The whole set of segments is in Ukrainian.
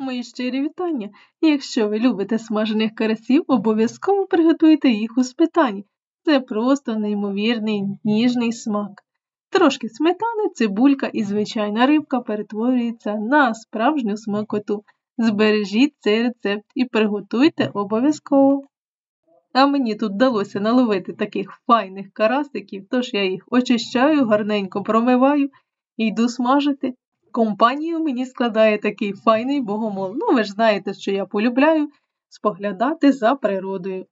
Мої щирі вітання. Якщо ви любите смажених карасів, обов'язково приготуйте їх у сметані. Це просто неймовірний ніжний смак. Трошки сметани, цибулька і звичайна рибка перетворюється на справжню смакоту. Збережіть цей рецепт і приготуйте обов'язково. А мені тут вдалося наловити таких файних карасиків, тож я їх очищаю, гарненько промиваю і йду смажити. Компанію мені складає такий файний богомол. Ну, ви ж знаєте, що я полюбляю споглядати за природою.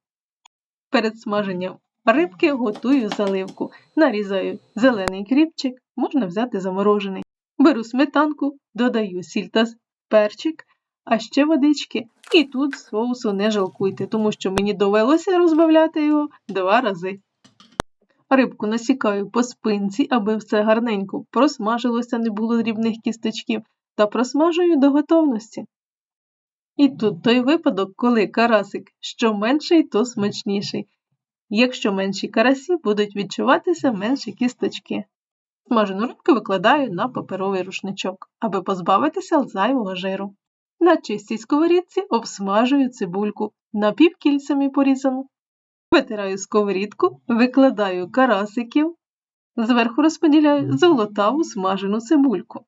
Перед смаженням рибки готую заливку. Нарізаю зелений кріпчик, можна взяти заморожений. Беру сметанку, додаю сіль та перчик, а ще водички. І тут соусу не жалкуйте, тому що мені довелося розбавляти його два рази. Рибку насікаю по спинці, аби все гарненько просмажилося, не було дрібних кісточків, та просмажую до готовності. І тут той випадок, коли карасик що менший, то смачніший. Якщо менші карасі, будуть відчуватися менші кісточки. Смажену рибку викладаю на паперовий рушничок, аби позбавитися зайвого жиру. На чистій сковорідці обсмажую цибульку, напівкільцями порізану. Витираю сковорідку, викладаю карасиків, зверху розподіляю золотаву смажену цибульку.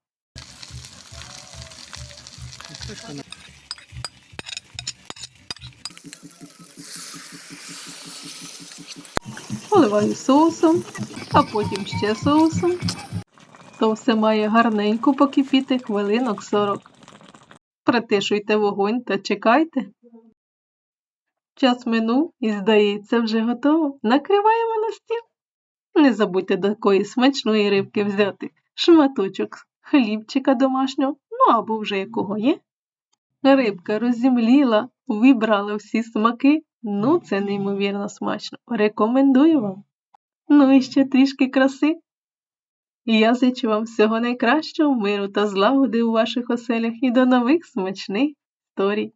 Поливаю соусом, а потім ще соусом. То все має гарненько покипіти хвилинок 40. Притишуйте вогонь та чекайте. Час минув і, здається, вже готово. Накриваємо на стіл. Не забудьте до такої смачної рибки взяти шматочок хлібчика домашнього, ну або вже якого є. Рибка роззімліла, вибрала всі смаки. Ну, це неймовірно смачно. Рекомендую вам. Ну і ще трішки краси. Я зичу вам всього найкращого миру та злагоди у ваших оселях і до нових смачних історій.